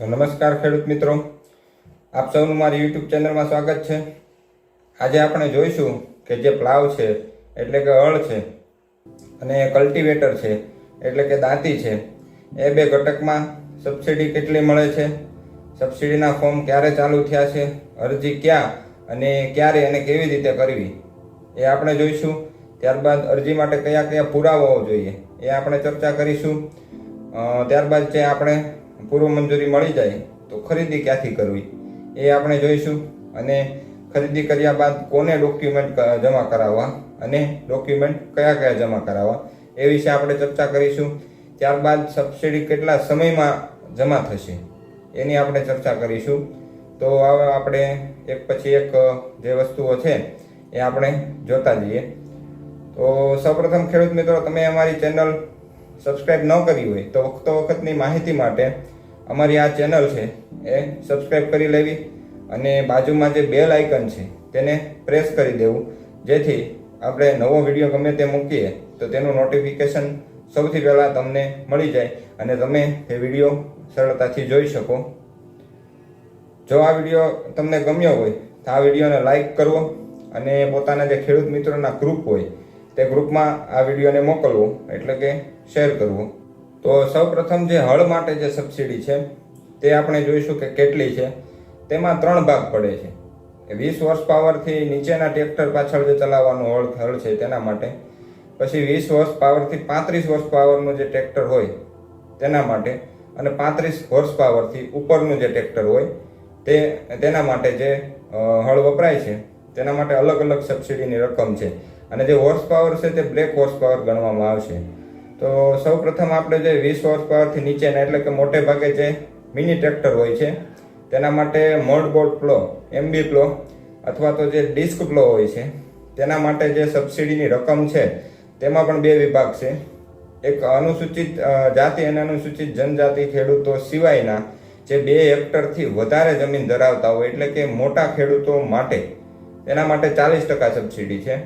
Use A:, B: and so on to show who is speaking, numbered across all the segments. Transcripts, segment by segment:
A: નમસ્કાર ખેડૂત મિત્રો. આપ સૌનું મારી યુટ્યુબ ચેનલમાં સ્વાગત છે. આજે આપણે જોઈશું કે જે પ્લાવ છે, એટલે કે હળ છે, અને કલ્ટિવેટર છે, એટલે કે દાંતી છે, એ બે ઘટકમાં સબસિડી કેટલી મળે છે, સબસિડીના ફોર્મ ક્યારે ચાલુ થયા છે, અરજી ક્યાં, અને ક્યારે અને કેવી રીતે કરવી, એ આપણે જોઈશું. ત્યારબાદ અરજી માટે કયા કયા પુરાવાઓ જોઈએ, એ આપણે ચર્ચા કરીશું. ત્યારબાદ જે આપણે પૂર્વ મંજૂરી મળી જાય તો ખરીદી ક્યાંથી કરવી? એ આપણે જોઈશું અને ખરીદી કર્યા બાદ કોને ડોક્યુમેન્ટ જમા કરાવવા અને ડોક્યુમેન્ટ કયા કયા જમા કરાવવા? એ વિશે આપણે ચર્ચા કરીશું. ત્યારબાદ સબસિડી કેટલા સમયમાં જમા થશે? એની આપણે ચર્ચા કરીશું. તો હવે આપણે એક પછી એક જે વસ્તુઓ છે એ આપણે જોતા જઈએ. તો સૌપ્રથમ ખેડૂત મિત્રો, તમે અમારી ચેનલ સબસ્ક્રાઈબ ન કરી હોય તો વખતો વખતની માહિતી માટે અમારી આ ચેનલ છે એ સબસ્ક્રાઈબ કરી લેવી અને બાજુમાં જે બેલ આઇકન છે તેને પ્રેસ કરી દેવું. જેથી આપણે નવો વીડિયો ગમે તે મૂકીએ, તો તેનું નોટિફિકેશન સૌથી પહેલાં તમને મળી જાય અને તમે એ વીડિયો સરળતાથી જોઈ શકો. જો આ વીડિયો તમને ગમ્યો હોય, તો આ વિડીયોને લાઇક કરવો અને પોતાના જે ખેડૂત મિત્રોના ગ્રુપ હોય, તે ગ્રુપમાં આ વિડીયોને મોકલવો, એટલે કે શેર કરવો. તો સૌપ્રથમ જે હળ માટે જે સબસિડી છે, તે આપણે જોઈશું કે કેટલી છે. તેમાં ત્રણ ભાગ પડે છે. વીસ વર્ષ પાવરથી નીચેના ટ્રેક્ટર પાછળ જે ચલાવવાનું હળ હળ છે તેના માટે. પછી વીસ વર્ષ પાવરથી પાંત્રીસ વર્ષ પાવરનું જે ટ્રેક્ટર હોય, તેના માટે. અને પાંત્રીસ હોર્સ પાવરથી ઉપરનું જે ટ્રેક્ટર હોય, તે, તેના માટે જે હળ વપરાય છે, તેના માટે અલગ અલગ સબસિડીની રકમ છે. અને જે હોર્સ પાવર છે તે બ્લેક હોર્સ પાવર ગણવામાં આવશે. તો સૌ પ્રથમ આપણે જે વીસ હોર્સ પાવરથી નીચેના, એટલે કે મોટે ભાગે જે મિની ટ્રેક્ટર હોય છે, તેના માટે મોડબોર્ડ પ્લો એમબી પ્લો અથવા તો જે ડિસ્ક પ્લો હોય છે, તેના માટે જે સબસિડીની રકમ છે, તેમાં પણ બે વિભાગ છે. એક અનુસૂચિત જાતિ અને અનુસૂચિત જનજાતિ ખેડૂતો સિવાયના જે બે હેક્ટરથી વધારે જમીન ધરાવતા હોય, એટલે કે મોટા ખેડૂતો માટે, તેના માટે ચાલીસ ટકા સબસિડી છે.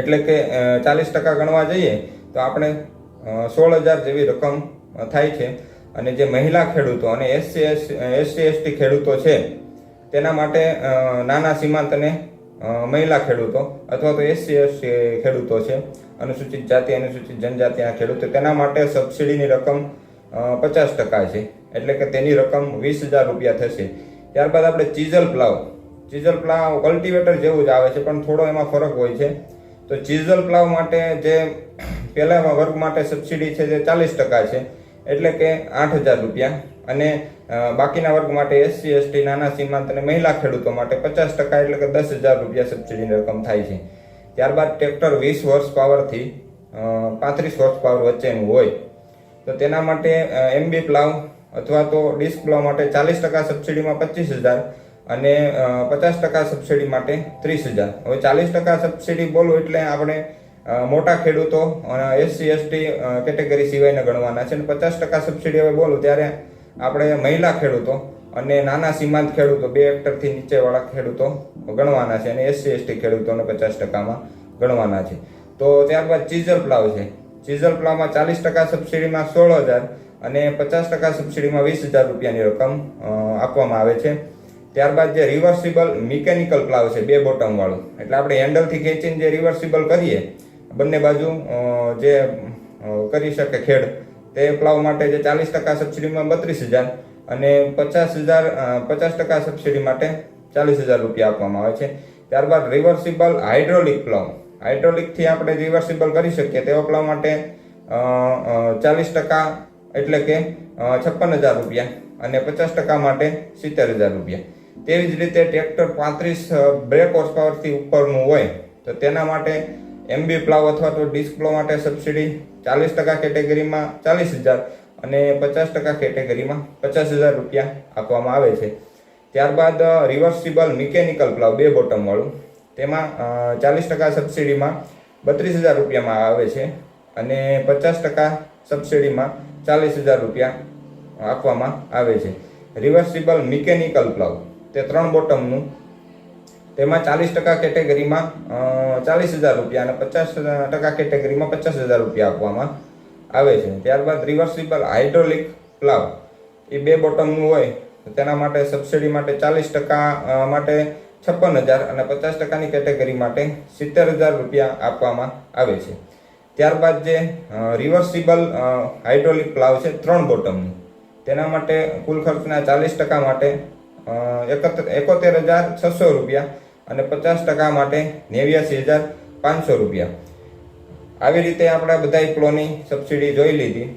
A: એટલે કે ચાલીસ ટકા ગણવા જઈએ તો આપણે સોળ હજાર જેવી રકમ થાય છે. અને જે મહિલા ખેડૂતો અને એસસી એસસી, એસટી ખેડૂતો છે, તેના માટે નાના સીમાંત અને મહિલા ખેડૂતો અથવા તો એસસી, એસટી ખેડૂતો છે, અનુસૂચિત જાતિ, અનુસૂચિત જનજાતિના ખેડૂતો, તેના માટે સબસિડીની રકમ પચાસ ટકા છે. એટલે કે તેની રકમ વીસ હજાર રૂપિયા થશે. ત્યારબાદ આપણે chisel plough. Chisel plough cultivator જેવું જ આવે છે, પણ થોડો એમાં ફરક હોય છે. તો ચીઝલ પ્લાવ માટે જે પહેલા વર્ગ માટે સબસિડી છે તે ચાલીસ ટકા છે, એટલે કે આઠ હજાર રૂપિયા. અને બાકીના વર્ગ માટે એસસી, એસટી, નાના સીમાંત અને મહિલા ખેડૂતો માટે પચાસ ટકા એટલે કે દસ હજાર રૂપિયા સબસિડીની રકમ થાય છે. ત્યારબાદ ટ્રેક્ટર વીસ વર્ષ પાવરથી પાંત્રીસ વર્ષ પાવર વચ્ચેનું હોય. તો તેના માટે એમબી પ્લાવ અથવા તો ડિસ્ક પ્લાવ માટે ચાલીસ ટકા સબસિડીમાં પચીસ હજાર અને પચાસ ટકા સબસિડી માટે ત્રીસ હજાર. હવે ચાલીસ ટકા સબસિડી બોલું એટલે આપણે મોટા ખેડૂતો એસસી, એસટી કેટેગરી સિવાયના ગણવાના છે અને પચાસ ટકા સબસિડી હવે બોલું ત્યારે આપણે મહિલા ખેડૂતો અને નાના સીમાંત ખેડૂતો, બે હેક્ટરથી નીચેવાળા ખેડૂતો ગણવાના છે અને એસસી, એસટી ખેડૂતોને પચાસ ટકામાં ગણવાના છે. તો ત્યારબાદ ચીઝલ પ્લાવ છે. ચીઝલ પ્લાવમાં ચાલીસ ટકા સબસિડીમાં સોળ હજાર અને પચાસ ટકા સબસિડીમાં વીસ હજાર રૂપિયાની રકમ આપવામાં આવે છે. ત્યારબાદ જે રિવર્સિબલ મિકેનિકલ પ્લાવ છે, બે બોટમવાળો. એટલે આપણે હેન્ડલથી ખેંચીને જે રિવર્સિબલ કરીએ બંને બાજુ જે કરી શકે ખેડ, તે પ્લાવ માટે જે ચાલીસ ટકા સબસિડીમાં બત્રીસ હજાર અને પચાસ હજાર પચાસ ટકા સબસિડી માટે ચાલીસ હજાર રૂપિયા આપવામાં આવે છે. ત્યારબાદ રિવર્સિબલ હાઇડ્રોલિક પ્લાવ. હાઇડ્રોલિકથી આપણે રિવર્સિબલ કરી શકીએ તેવા પ્લાવ માટે ચાલીસ ટકા એટલે કે છપ્પન હજાર રૂપિયા અને પચાસ ટકા માટે સિત્તેર હજાર રૂપિયા. તેવી જ રીતે ટ્રેક્ટર પાંત્રીસ બ્રેક હોર્સ પાવરથી ઉપરનું હોય, તો તેના માટે એમબી પ્લાવ અથવા તો ડિસ્પ્લો માટે સબસિડી ચાલીસ ટકા કેટેગરીમાં ચાલીસ હજાર અને પચાસ ટકા કેટેગરીમાં પચાસ હજાર રૂપિયા આપવામાં આવે છે. ત્યારબાદ રિવર્સિબલ મિકેનિકલ પ્લાવ બે બોટમવાળું તેમાં ચાલીસ ટકા સબસિડીમાં બત્રીસ હજાર રૂપિયામાં આવે છે અને પચાસ ટકા સબસિડીમાં ચાલીસ હજાર રૂપિયા આપવામાં આવે છે. રિવર્સિબલ મિકેનિકલ પ્લાવ તે ત્રણ બોટમનું તેમાં ચાલીસ ટકા કેટેગરીમાં ચાલીસ હજાર રૂપિયા અને પચાસ ટકા કેટેગરીમાં પચાસ હજાર રૂપિયા આપવામાં આવે છે. ત્યારબાદ રિવર્સિબલ હાઇડ્રોલિક પ્લાવ. એ બે બોટમનું હોય તેના માટે સબસિડી માટે ચાલીસ ટકા માટે છપ્પન હજાર અને પચાસ ટકાની કેટેગરી માટે સિત્તેર હજાર રૂપિયા આપવામાં આવે છે. ત્યારબાદ જે રિવર્સિબલ હાઇડ્રોલિક પ્લાવ છે, ત્રણ બોટમનું તેના માટે કુલ ખર્ચના ચાલીસ ટકા માટે એકત્ર હજાર છસો રૂપિયા અને પચાસ ટકા માટે નેવ્યાસી હજાર પાંચસો રૂપિયા. આવી રીતે આપણે બધા પ્લોની સબસિડી જોઈ લીધી.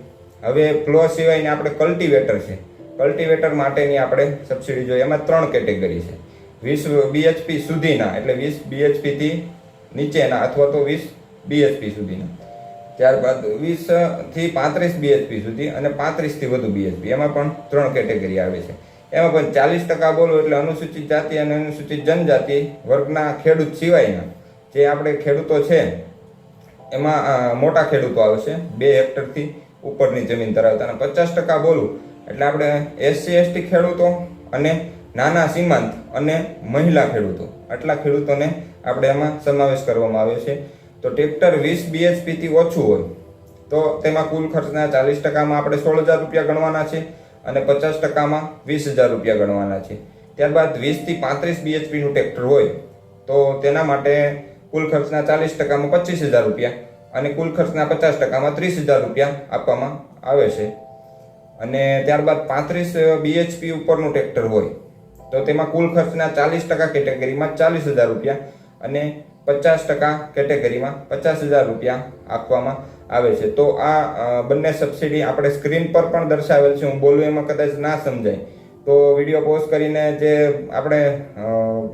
A: હવે પ્લો સિવાયની આપણે કલ્ટિવેટર છે. કલ્ટિવેટર માટેની આપણે સબસિડી જોઈએ. એમાં ત્રણ કેટેગરી છે. વીસ બીએચપી સુધીના, એટલે વીસ બીએચપીથી નીચેના અથવા તો વીસ બીએચપી સુધીના. ત્યારબાદ વીસથી પાંત્રીસ બીએચપી સુધી અને પાંત્રીસથી વધુ બીએચપી એમાં પણ ત્રણ કેટેગરી આવે છે. એમાં પણ ચાલીસ ટકા બોલો એટલે અનુસૂચિત જાતિ અને અનુસૂચિત જનજાતિ વર્ગના ખેડૂત સિવાયના જે આપણે ખેડૂતો છે, એમાં મોટા ખેડૂતો આવશે બે હેક્ટરથી ઉપરની જમીન ધરાવતા અને પચાસ ટકા બોલું એટલે આપણે એસસી, એસટી ખેડૂતો અને નાના, સીમાંત અને મહિલા ખેડૂતો, આટલા ખેડૂતોને આપણે એમાં સમાવેશ કરવામાં આવ્યો છે. તો ટ્રેક્ટર વીસ બીએચપીથી ઓછું હોય, તો તેમાં કુલ ખર્ચના ચાલીસ ટકામાં આપણે સોળ હજાર રૂપિયા ગણવાના છે. અને પચાસ ટકામાં વીસ હજાર રૂપિયા ગણવાના છે. ત્યારબાદ વીસથી પાંત્રીસ બીએચપીનું ટ્રેક્ટર હોય, તો તેના માટે કુલ ખર્ચના ચાલીસ ટકામાં પચીસ હજાર રૂપિયા અને કુલ ખર્ચના પચાસ ટકામાં ત્રીસ હજાર રૂપિયા આપવામાં આવે છે. અને ત્યારબાદ પાંત્રીસ બીએચપી ઉપરનું ટ્રેક્ટર હોય, તો તેમાં કુલ ખર્ચના ચાલીસ ટકા કેટેગરીમાં ચાલીસ હજાર રૂપિયા અને પચાસ ટકા કેટેગરીમાં પચાસ હજાર રૂપિયા આપવામાં આવે છે. તો આ બંને સબસિડી આપણે સ્ક્રીન પર પણ દર્શાવેલ છે. હું બોલું એમાં કદાચ ના સમજાય. તો વીડિયો પોઝ કરીને જે આપણે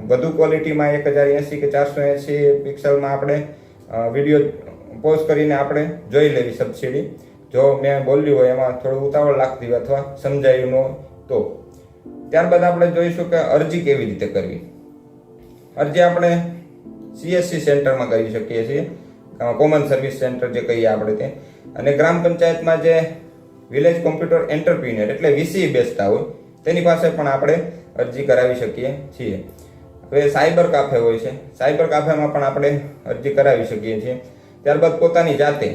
A: વધુ ક્વોલિટીમાં એક હજાર એંસી કે ચારસો એંસી પિક્સલમાં આપણે વીડિયો પોઝ કરીને આપણે જોઈ લેવી સબસિડી જો મેં બોલ્યું હોય એમાં થોડું ઉતાવળ લાગતી હોય અથવા સમજાયું ન હોય તો. ત્યારબાદ આપણે જોઈશું કે અરજી કેવી રીતે કરવી. અરજી આપણે સીએસસી સેન્ટરમાં કરી શકીએ છીએ. કોમન સર્વિસ સેન્ટર જે કહીએ આપણે તે. અને ગ્રામ પંચાયતમાં જે વિલેજ કોમ્પ્યુટર એન્ટરપ્રિન્યર એટલે વીસી બેસતા હોય, તેની પાસે પણ આપણે અરજી કરાવી શકીએ છીએ. હવે સાયબર કાફે હોય છે, સાયબર કાફેમાં પણ આપણે અરજી કરાવી શકીએ છીએ. ત્યારબાદ પોતાની જાતે,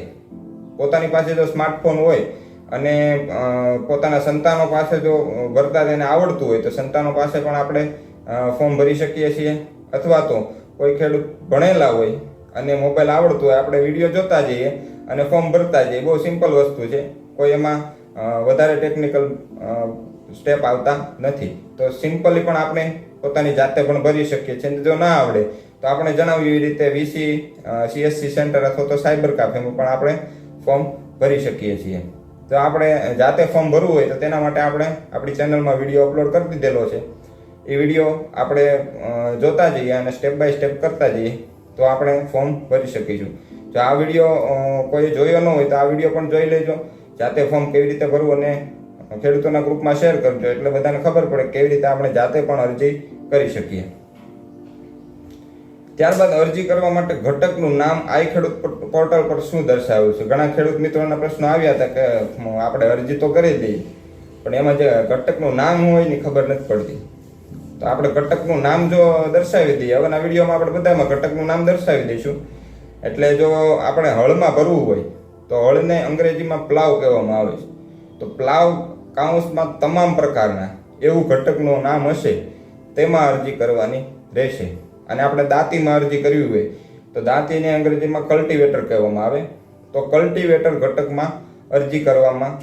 A: પોતાની પાસે જો સ્માર્ટફોન હોય અને પોતાના સંતાનો પાસે જો ભરતા તેને આવડતું હોય તો સંતાનો પાસે પણ આપણે ફોર્મ ભરી શકીએ છીએ. અથવા તો કોઈ ખેડૂત ભણેલા હોય અને મોબાઈલ આવડતું હોય, આપણે વીડિયો જોતા જઈએ અને ફોર્મ ભરતા જઈએ. બહુ સિમ્પલ વસ્તુ છે. કોઈ એમાં વધારે ટેકનિકલ સ્ટેપ આવતા નથી. તો સિમ્પલી પણ આપણે પોતાની જાતે પણ ભરી શકીએ છીએ. જો ના આવડે, તો આપણે જણાવ્યું એવી રીતે વીસી સીએસસી સેન્ટર અથવા તો સાયબર કાફેમાં પણ આપણે ફોર્મ ભરી શકીએ છીએ. તો આપણે જાતે ફોર્મ ભરવું હોય, તો તેના માટે આપણે આપણી ચેનલમાં વીડિયો અપલોડ કરી દીધેલો છે. એ વીડિયો આપણે જોતા જઈએ અને સ્ટેપ બાય સ્ટેપ કરતા જઈએ. તો આપણે ફોર્મ ભરી શકીશું. જો આ વીડિયો કોઈ જોયો ન હોય તો આ વીડિયો પણ જોઈ લેજો. જાતે ફોર્મ કેવી રીતે ભરવું અને ખેડૂતોના ગ્રુપમાં શેર કરજો. એટલે બધાને ખબર પડે કેવી રીતે આપણે જાતે પણ અરજી કરી શકીએ. ત્યારબાદ અરજી કરવા માટે ઘટકનું નામ આઈ ખેડૂત પોર્ટલ પર શું દર્શાવ્યું છે? ઘણા ખેડૂત મિત્રોના પ્રશ્નો આવ્યા હતા કે આપણે અરજી તો કરી દઈએ. પણ એમાં જે ઘટકનું નામ હોય એની ખબર નથી પડતી. તો આપણે ઘટકનું નામ જો દર્શાવી દઈએ. હવેના વિડીયોમાં આપણે બધામાં ઘટકનું નામ દર્શાવી દઈશું. એટલે જો આપણે હળમાં ભરવું હોય, તો હળને અંગ્રેજીમાં પ્લાવ કહેવામાં આવે છે. તો પ્લાવ કાઉન્સમાં તમામ પ્રકારના એવું ઘટકનું નામ હશે, તેમાં અરજી કરવાની રહેશે. અને આપણે દાંતીમાં અરજી કરવી હોય, તો દાંતીને અંગ્રેજીમાં કલ્ટિવેટર કહેવામાં આવે. તો કલ્ટિવેટર ઘટકમાં અરજી કરવામાં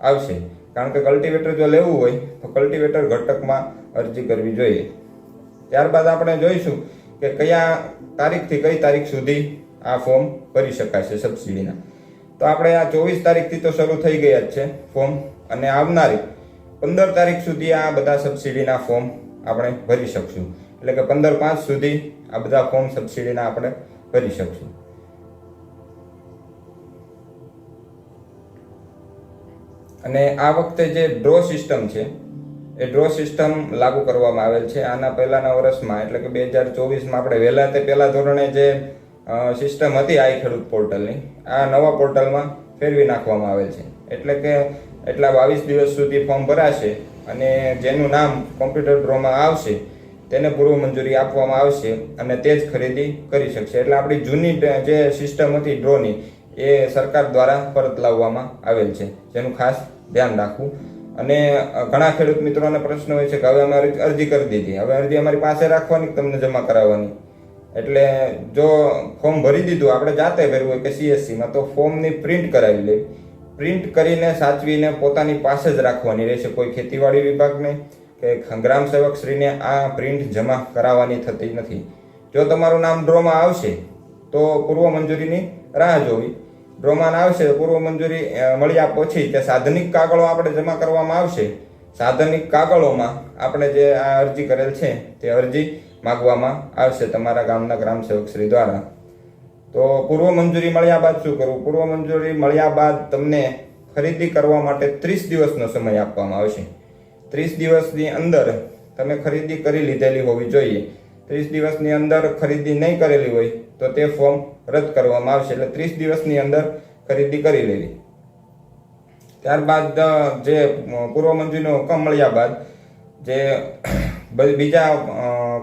A: આવશે. કારણ કે કલ્ટિવેટર જો લેવું હોય, તો કલ્ટિવેટર ઘટકમાં અરજી કરવી જોઈએ. ત્યારબાદ આપણે જોઈશું કે કયા તારીખથી કઈ તારીખ સુધી આ ફોર્મ ભરી શકાશે સબસિડીના. તો આપણે આ ચોવીસ તારીખથી તો શરૂ થઈ ગયા જ છે ફોર્મ અને આવનારી પંદર તારીખ સુધી આ બધા સબસિડીના ફોર્મ આપણે ભરી શકશું. એટલે કે પંદર પાંચ સુધી આ બધા ફોર્મ સબસિડીના આપણે ભરી શકશું. અને આ વખતે જે ડ્રો સિસ્ટમ છે, એ ડ્રો સિસ્ટમ લાગુ કરવામાં આવેલ છે. આના પહેલાના વર્ષમાં, એટલે કે બે હજાર ચોવીસમાં આપણે વહેલા તે પહેલા ધોરણે જે સિસ્ટમ હતી આઈ ખેડૂત પોર્ટલની, આ નવા પોર્ટલમાં ફેરવી નાખવામાં આવેલ છે. એટલે કે એટલા બાવીસ દિવસ સુધી ફોર્મ ભરાશે અને જેનું નામ કોમ્પ્યુટર ડ્રોમાં આવશે, તેને પૂર્વ મંજૂરી આપવામાં આવશે અને તે જ ખરીદી કરી શકશે. એટલે આપણી જૂની જે સિસ્ટમ હતી ડ્રોની એ સરકાર દ્વારા પરત લાવવામાં આવેલ છે. જેનું ખાસ ધ્યાન રાખવું. અને ઘણા ખેડૂત મિત્રોને પ્રશ્ન હોય છે કે હવે અમારી અરજી કરી દીધી. હવે અરજી અમારી પાસે રાખવાની તમને જમા કરાવવાની? એટલે જો ફોર્મ ભરી દીધું, આપણે જાતે ભર્યું હોય કે સીએસસીમાં, તો ફોર્મની પ્રિન્ટ કરાવી લે. પ્રિન્ટ કરીને સાચવીને પોતાની પાસે જ રાખવાની રહેશે. કોઈ ખેતીવાડી વિભાગને કે ગ્રામ સેવક શ્રીને આ પ્રિન્ટ જમા કરાવવાની થતી નથી. જો તમારું નામ ડ્રોમાં આવશે, તો પૂર્વ મંજૂરીની રાહ જોવી. ડ્રોમાં આવશે, પૂર્વ મંજૂરી મળ્યા પછી તે સાધનિક કાગળો આપણે જમા કરવામાં આવશે. સાધનિક કાગળોમાં આપણે જે આ અરજી કરેલ છે, તે અરજી માગવામાં આવશે તમારા ગામના ગ્રામ સેવક શ્રી દ્વારા. તો પૂર્વ મંજૂરી મળ્યા બાદ શું કરવું? પૂર્વ મંજૂરી મળ્યા બાદ તમને ખરીદી કરવા માટે ત્રીસ દિવસનો સમય આપવામાં આવશે. ત્રીસ દિવસની અંદર તમે ખરીદી કરી લીધેલી હોવી જોઈએ. ત્રીસ દિવસની અંદર ખરીદી નહીં કરેલી હોય તો તે ફોર્મ રદ કરવામાં આવશે. એટલે ત્રીસ દિવસની અંદર ખરીદી કરી લેવી. ત્યારબાદ જે પૂર્વ મંજૂરીનો હુકમ મળ્યા બાદ જે બીજા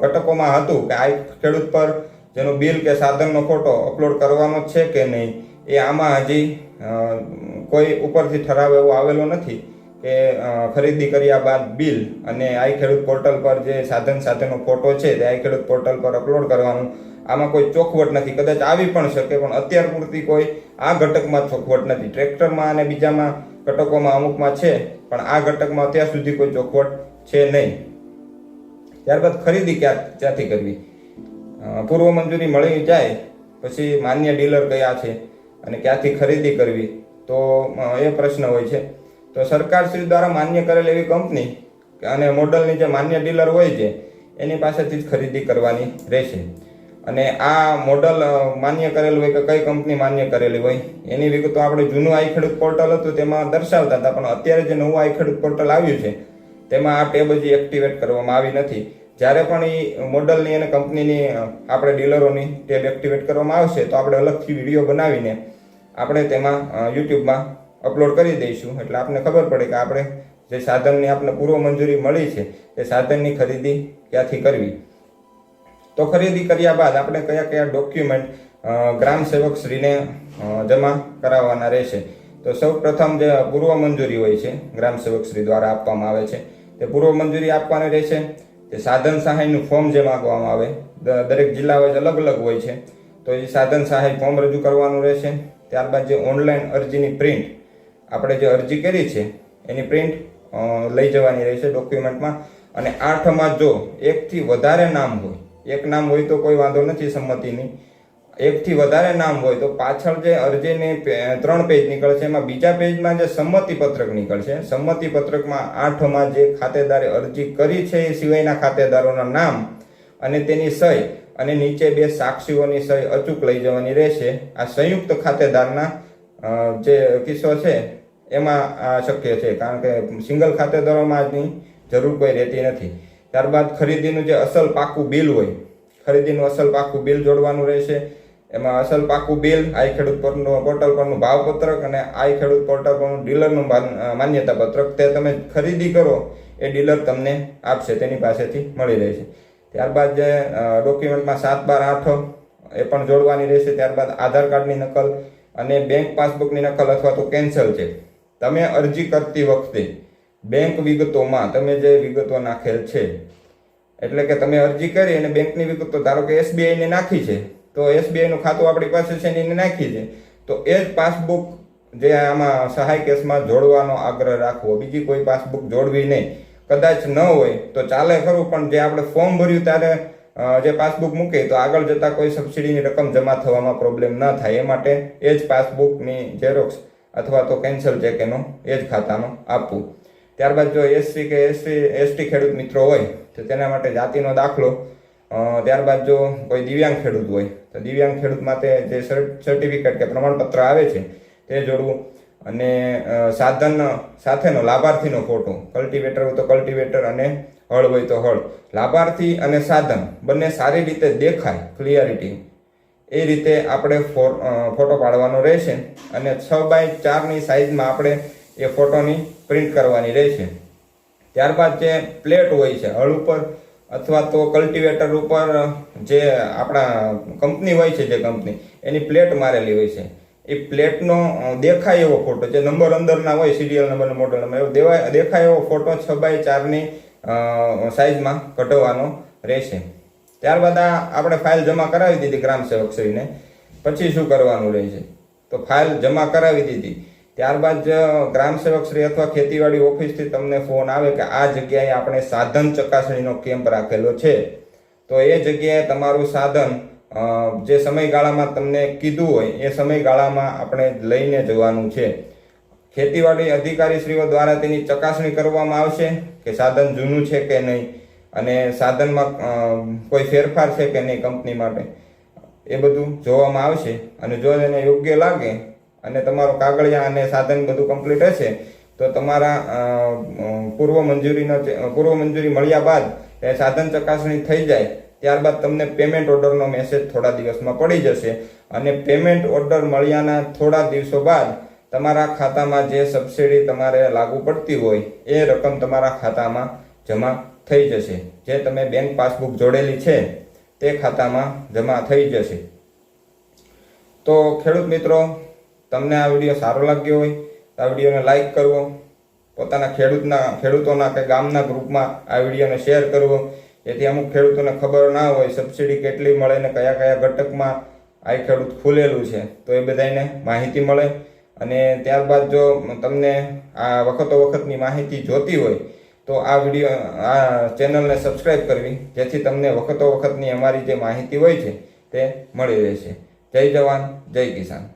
A: ઘટકોમાં હતું કે આ ખેડૂત પર જેનો બિલ કે સાધનનો ફોટો અપલોડ કરવાનો છે કે નહીં, એ આમાં હજી કોઈ ઉપરથી ઠરાવ એવો આવેલો નથી. કે ખરીદી કર્યા બાદ બિલ અને આઈ ખેડૂત પોર્ટલ પર જે સાધન સાથેનો ફોટો છે તે આઈ ખેડૂત પોર્ટલ પર અપલોડ કરવાનું. આમાં કોઈ ચોખવટ નથી. કદાચ આવી પણ શકે, પણ અત્યાર પૂરતી કોઈ આ ઘટકમાં ચોખવટ નથી. ટ્રેક્ટરમાં અને બીજામાં ઘટકોમાં અમુકમાં છે, પણ આ ઘટકમાં અત્યાર સુધી કોઈ ચોખવટ છે નહીં. ત્યારબાદ ખરીદી ક્યાં, ક્યાંથી કરવી? પૂર્વ મંજૂરી મળી જાય, પછી માન્ય ડીલર કયા છે અને ક્યાંથી ખરીદી કરવી? તો એ પ્રશ્ન હોય છે. તો સરકારશ્રી દ્વારા માન્ય કરેલ એવી કંપની અને મોડલની જે માન્ય ડીલર હોય છે, એની પાસેથી જ ખરીદી કરવાની રહેશે. અને આ મોડલ માન્ય કરેલું હોય કે કઈ કંપની માન્ય કરેલી હોય, એની વિગતો આપણે જૂનું આઈ ખેડૂત પોર્ટલ હતું તેમાં દર્શાવતા હતા, પણ અત્યારે જે નવું આઈ ખેડૂત પોર્ટલ આવ્યું છે, તેમાં આ ટેબ હજી એક્ટિવેટ કરવામાં આવી નથી. જ્યારે પણ એ મોડલની અને કંપનીની આપણે ડીલરોની ટેબ એક્ટિવેટ કરવામાં આવશે, તો આપણે અલગથી વીડિયો બનાવીને આપણે તેમાં યુટ્યુબમાં અપલોડ કરી દઈશું. એટલે આપને ખબર પડે કે આપણે જે સાધનની આપને પૂર્વ મંજૂરી મળી છે, એ સાધનની ખરીદી ક્યાંથી કરવી? તો ખરીદી કર્યા બાદ આપણે કયા કયા ડોક્યુમેન્ટ ગ્રામ સેવક શ્રીને જમા કરાવવાના રહેશે? તો સૌ પ્રથમ જે પૂર્વ મંજૂરી હોય છે, ગ્રામ સેવક દ્વારા આપવામાં આવે છે, તે પૂર્વ મંજૂરી આપવાની રહેશે. તે સાધન સહાયનું ફોર્મ જે માગવામાં આવે દરેક જિલ્લા વાઇઝ અલગ અલગ હોય છે, તો એ સાધન સહાય ફોર્મ રજૂ કરવાનું રહેશે. ત્યારબાદ જે ઓનલાઈન અરજીની પ્રિન્ટ આપણે જે અરજી કરી છે, એની પ્રિન્ટ લઈ જવાની રહેશે ડોક્યુમેન્ટમાં અને આઠમાં જો એકથી વધારે નામ હોય, એક નામ હોય તો કોઈ વાંધો નથી સંમતિની. એકથી વધારે નામ હોય તો પાછળ જે અરજીની ત્રણ પેજ નીકળશે, એમાં બીજા પેજમાં જે સંમતિ પત્રક નીકળશે સંમતિ પત્રકમાં આઠમાં જે ખાતેદારે અરજી કરી છે એ સિવાયના ખાતેદારોના નામ અને તેની સહી અને નીચે બે સાક્ષીઓની સહી અચૂક લઈ જવાની રહેશે. આ સંયુક્ત ખાતેદારના જે કિસ્સો છે, એમાં આ શક્ય છે. કારણ કે સિંગલ ખાતેદારોમાં આજની જરૂર કોઈ રહેતી નથી. ત્યારબાદ ખરીદીનું જે અસલ પાકું બિલ હોય, ખરીદીનું અસલ પાકું બિલ જોડવાનું રહેશે. એમાં અસલ પાકું બિલ, આઈ ખેડૂત પરનું પોર્ટલ પરનું ભાવપત્રક અને આઈ ખેડૂત પોર્ટલ પરનું ડીલરનું માન- માન્યતા પત્રક તે તમે ખરીદી કરો, એ ડીલર તમને આપશે, તેની પાસેથી મળી રહેશે. ત્યારબાદ જે ડોક્યુમેન્ટમાં સાત બાર આઠ એ પણ જોડવાની રહેશે. ત્યારબાદ આધાર કાર્ડની નકલ અને બેંક પાસબુકની નકલ અથવા તો કેન્સલ છે. તમે અરજી કરતી વખતે બેંક વિગતોમાં તમે જે વિગતો નાખેલ છે, એટલે કે તમે અરજી કરી અને બેંકની વિગતો ધારો કે એસબીઆઈને નાખી છે, તો એસબીઆઈનું ખાતું આપણી પાસે છે એને નાખી છે, તો એ જ પાસબુક જે આમાં સહાય કેસમાં જોડવાનો આગ્રહ રાખવો. બીજી કોઈ પાસબુક જોડવી નહીં. કદાચ ન હોય તો ચાલે ખરું, પણ જે આપણે ફોર્મ ભર્યું ત્યારે જે પાસબુક મૂકે તો આગળ જતા કોઈ સબસિડીની રકમ જમા થવામાં પ્રોબ્લેમ ન થાય. એ માટે એ જ પાસબુકની ઝેરોક્સ અથવા તો કેન્સલ ચેક એનો, એ જ ખાતાનો આપવું. ત્યારબાદ જો એસસી કે એસસી, એસટી ખેડૂત મિત્રો હોય, તો તેના માટે જાતિનો દાખલો. ત્યારબાદ જો કોઈ દિવ્યાંગ ખેડૂત હોય, તો દિવ્યાંગ ખેડૂત માટે જે સર્ટિફિકેટ કે પ્રમાણપત્ર આવે છે, તે જોડવું. અને સાધન, સાથેનો લાભાર્થીનો ફોટો કલ્ટિવેટર હોય તો કલ્ટિવેટર અને હળ હોય તો હળ. લાભાર્થી અને સાધન, બંને સારી રીતે દેખાય ક્લિયરિટી એ રીતે આપણે ફોટો પાડવાનો રહેશે અને છ બાય ચારની સાઇઝમાં આપણે એ ફોટોની પ્રિન્ટ કરવાની રહેશે. ત્યારબાદ જે પ્લેટ હોય છે, હળ ઉપર અથવા તો કલ્ટિવેટર ઉપર જે આપણા કંપની હોય છે, જે કંપની, એની પ્લેટ મારેલી હોય છે. એ પ્લેટનો દેખાય એવો ફોટો, જે નંબર અંદરના હોય, સિરિયલ નંબર મોડલ નંબર, એવો દેવાય, દેખાય એવો ફોટો છ બાય ચારની સાઇઝમાં કઢાવવાનો રહેશે. ત્યારબાદ આ આપણે ફાઇલ જમા કરાવી દીધી ગ્રામ સેવકશ્રીને પછી શું કરવાનું રહેશે? તો ફાઇલ જમા કરાવી દીધી. ત્યારબાદ ગ્રામ સેવકશ્રી અથવા ખેતીવાડી ઓફિસથી તમને ફોન આવે કે આ જગ્યાએ આપણે સાધન ચકાસણીનો કેમ્પ રાખેલો છે. તો એ જગ્યાએ તમારું સાધન જે સમયગાળામાં તમને કીધું હોય, એ સમયગાળામાં આપણે લઈને જવાનું છે. ખેતીવાડી અધિકારીશ્રીઓ દ્વારા તેની ચકાસણી કરવામાં આવશે કે સાધન જૂનું છે કે નહીં અને સાધનમાં કોઈ ફેરફાર છે કે નહીં કંપની માટે. એ બધું જોવામાં આવશે અને જો એને યોગ્ય લાગે અને તમારો કાગળિયા અને સાધન બધું કમ્પ્લીટ હશે, તો તમારા પૂર્વ મંજૂરીનો પૂર્વ મંજૂરી મળ્યા બાદ એ સાધન ચકાસણી થઈ જાય, ત્યારબાદ તમને પેમેન્ટ ઓર્ડરનો મેસેજ થોડા દિવસમાં પડી જશે અને પેમેન્ટ ઓર્ડર મળ્યાના થોડા દિવસો બાદ તમારા ખાતામાં જે સબસિડી તમારે લાગુ પડતી હોય, એ રકમ તમારા ખાતામાં જમા થઈ જશે. જે તમે બેંક પાસબુક જોડેલી છે, તે ખાતામાં જમા થઈ જશે. તો ખેડૂત મિત્રો, તમને આ વીડિયો સારો લાગ્યો હોય, તો આ વિડીયોને લાઈક કરવો, પોતાના ખેડૂતના, ખેડૂતોના કે ગામના ગ્રુપમાં આ વિડીયોને શેર કરવો, જેથી અમુક ખેડૂતોને ખબર ના હોય સબસિડી કેટલી મળે ને કયા કયા ઘટકમાં આ ખેડૂત ખુલેલું છે. તો એ બધાને માહિતી મળે. અને ત્યારબાદ જો તમને આ વખતો વખતની માહિતી જોતી હોય, તો આ વીડિયો, આ ચેનલને સબસ્ક્રાઈબ કરવી, જેથી તમને વખતો વખતની અમારી જે માહિતી હોય છે, તે મળી રહેશે. જય જવાન, જય કિસાન.